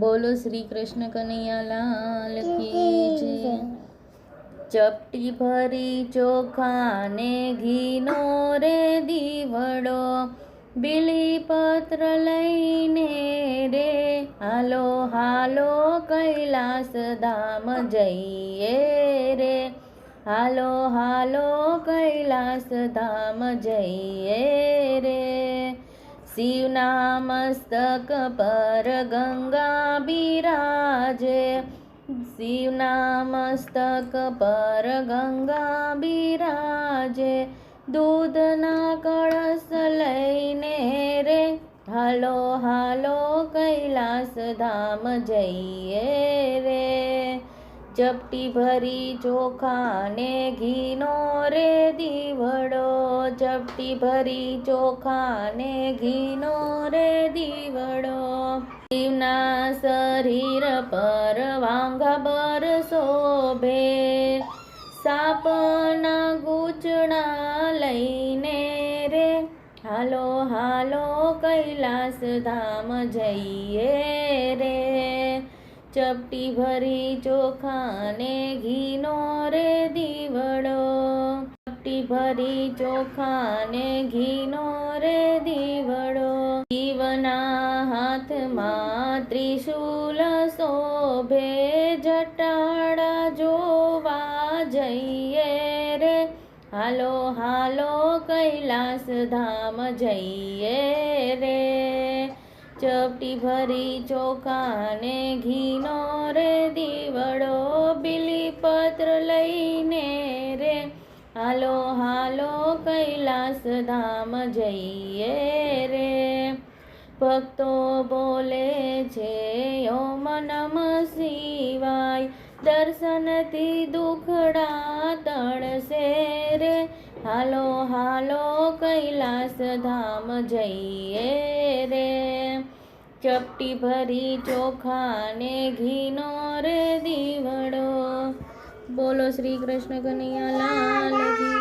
બોલો શ્રી કૃષ્ણ કનૈયા લાલ જય. ચપટી ભરી ચોખાને ઘીનો રે દીવડો બીલીપત્ર લઈને રે. હાલો હાલો કૈલાસ ધામ જઈએ રે. હાલો હાલો કૈલાસ ધામ જઈએ રે. શિવના મસ્તક પર ગંગા બિરાજે શિવના મસ્તક પર ગંગા બિરાજે દૂધના કળશ લઈને રે. હાલો હાલો કૈલાસ ધામ જઈએ રે. ચપટી ભરી ચોખાને ઘીનો રે, દીવડો ચપટી ભરી ચોખાને ઘીનો રે દીવડો. શિવના શરીર પર વાંઘા બર શોભે. સાપના ગૂંચણા લઈને રે, હાલો હાલો કૈલાસ ધામ જઈએ રે. ચપટી ભરી ચોખાને ઘીનો રે દીવડો. ચપટી ભરી ચોખાને ઘીનો રે દીવડો. જીવના હાથમાં ત્રિશૂલ શોભે જટાડા જોવા જઈએ રે. હાલો હાલો કૈલાસ ધામ જઈએ રે. ચપટી ભરી ચોખાને ઘીનો રે હાલો હાલો કૈલાસ ધામ જઈએ રે. ભક્તો બોલે છે ઓમ નમ શિવાય, દર્શનથી દુખડા તળશે રે. હાલો હાલો કૈલાસ ધામ જઈએ રે. ચપટી ભરી ચોખાને ઘીનો રે દીવડો બોલો શ્રી કૃષ્ણ કનૈયા લાલ